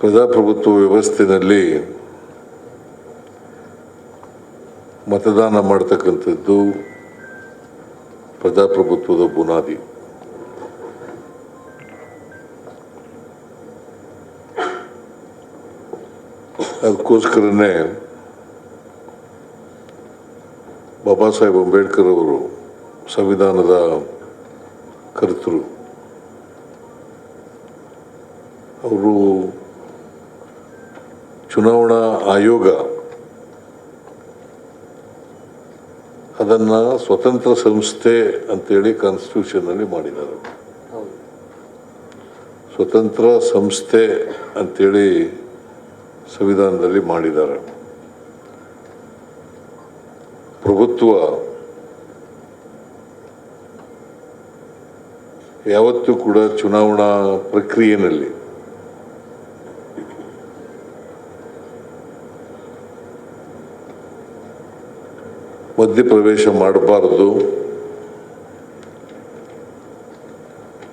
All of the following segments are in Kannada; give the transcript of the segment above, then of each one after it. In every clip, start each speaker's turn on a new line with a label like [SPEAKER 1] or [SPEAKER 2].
[SPEAKER 1] ಪ್ರಜಾಪ್ರಭುತ್ವ ವ್ಯವಸ್ಥೆಯಲ್ಲಿ ಮತದಾನ ಮಾಡ್ತಕ್ಕಂಥದ್ದು ಪ್ರಜಾಪ್ರಭುತ್ವದ ಬುನಾದಿ. ಅದಕ್ಕೋಸ್ಕರನೇ ಬಾಬಾ ಸಾಹೇಬ್ ಅಂಬೇಡ್ಕರ್ ಅವರು ಸಂವಿಧಾನದ ಕರ್ತರು ಅವರು ಚುನಾವಣಾ ಆಯೋಗ ಅದನ್ನು ಸ್ವತಂತ್ರ ಸಂಸ್ಥೆ ಅಂತೇಳಿ ಕಾನ್ಸ್ಟಿಟ್ಯೂಷನ್ನಲ್ಲಿ ಮಾಡಿದ್ದಾರೆ. ಸ್ವತಂತ್ರ ಸಂಸ್ಥೆ ಅಂತೇಳಿ ಸಂವಿಧಾನದಲ್ಲಿ ಮಾಡಿದ್ದಾರೆ. ಪ್ರಭುತ್ವ ಯಾವತ್ತೂ ಕೂಡ ಚುನಾವಣಾ ಪ್ರಕ್ರಿಯೆಯಲ್ಲಿ ಮಧ್ಯಪ್ರವೇಶ ಮಾಡಬಾರದು.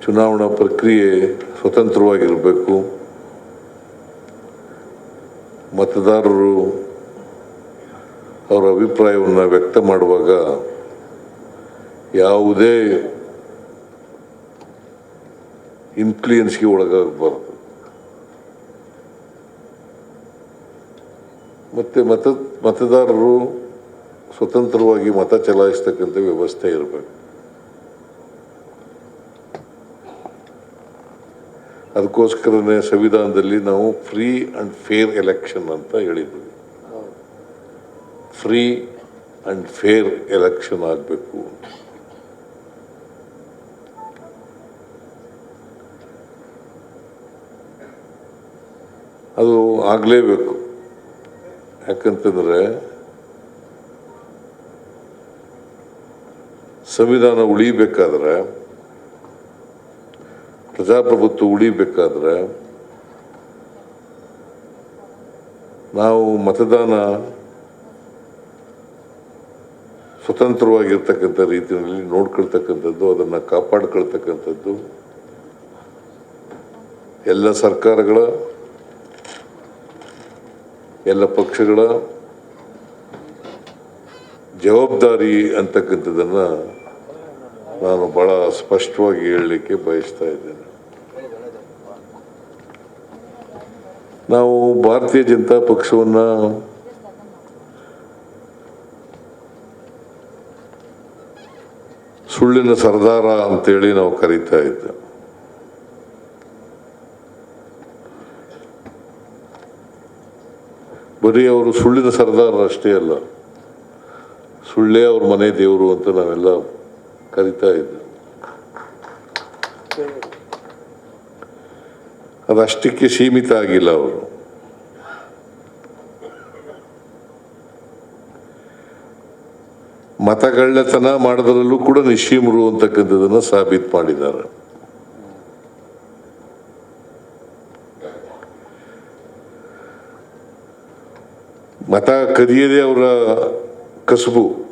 [SPEAKER 1] ಚುನಾವಣಾ ಪ್ರಕ್ರಿಯೆ ಸ್ವತಂತ್ರವಾಗಿರಬೇಕು. ಮತದಾರರು ಅವರ ಅಭಿಪ್ರಾಯವನ್ನು ವ್ಯಕ್ತ ಮಾಡುವಾಗ ಯಾವುದೇ ಇನ್ಫ್ಲೂಯೆನ್ಸ್ಗೆ ಒಳಗಾಗಬಾರದು. ಮತ್ತು ಮತ ಮತದಾರರು ಸ್ವತಂತ್ರವಾಗಿ ಮತ ಚಲಾಯಿಸ್ತಕ್ಕಂಥ ವ್ಯವಸ್ಥೆ ಇರಬೇಕು. ಅದಕ್ಕೋಸ್ಕರನೇ ಸಂವಿಧಾನದಲ್ಲಿ ನಾವು ಫ್ರೀ ಆ್ಯಂಡ್ ಫೇರ್ ಎಲೆಕ್ಷನ್ ಅಂತ ಹೇಳಿದ್ವಿ. ಫ್ರೀ ಆ್ಯಂಡ್ ಫೇರ್ ಎಲೆಕ್ಷನ್ ಆಗಬೇಕು ಅದು ಆಗಲೇಬೇಕು. ಯಾಕಂತಂದರೆ ಸಂವಿಧಾನ ಉಳಿಬೇಕಾದ್ರೆ, ಪ್ರಜಾಪ್ರಭುತ್ವ ಉಳಿಬೇಕಾದ್ರೆ, ನಾವು ಮತದಾನ ಸ್ವತಂತ್ರವಾಗಿರ್ತಕ್ಕಂಥ ರೀತಿಯಲ್ಲಿ ನೋಡ್ಕೊಳ್ತಕ್ಕಂಥದ್ದು, ಅದನ್ನು ಕಾಪಾಡ್ಕೊಳ್ತಕ್ಕಂಥದ್ದು, ಎಲ್ಲ ಸರ್ಕಾರಗಳ, ಎಲ್ಲ ಪಕ್ಷಗಳ ಜವಾಬ್ದಾರಿ ಅಂತಕ್ಕಂಥದ್ದನ್ನು ನಾನು ಭಾಳ ಸ್ಪಷ್ಟವಾಗಿ ಹೇಳಲಿಕ್ಕೆ ಬಯಸ್ತಾ ಇದ್ದೇನೆ. ನಾವು ಭಾರತೀಯ ಜನತಾ ಪಕ್ಷವನ್ನು ಸುಳ್ಳಿನ ಸರ್ದಾರ ಅಂತೇಳಿ ನಾವು ಕರೀತಾ ಇದ್ದೆ. ಬರೀ ಅವರು ಸುಳ್ಳಿನ ಸರ್ದಾರ ಅಷ್ಟೇ ಅಲ್ಲ, ಸುಳ್ಳೇ ಅವ್ರ ಮನೆ ದೇವರು ಅಂತ ನಾವೆಲ್ಲ ಕರಿತಾ ಇದ್ದರು ಅದಷ್ಟಕ್ಕೆ ಸೀಮಿತ ಆಗಿಲ್ಲ ಅವರು. ಮತಗಳ್ಳತನ ಮಾಡೋದ್ರಲ್ಲೂ ಕೂಡ ನಿಶ್ಚೀಮರು ಅಂತಕ್ಕಂಥದ್ದನ್ನು ಸಾಬೀತು ಮಾಡಿದ್ದಾರೆ. ಮತ ಕದಿಯದೇ ಅವರ ಕಸುಬು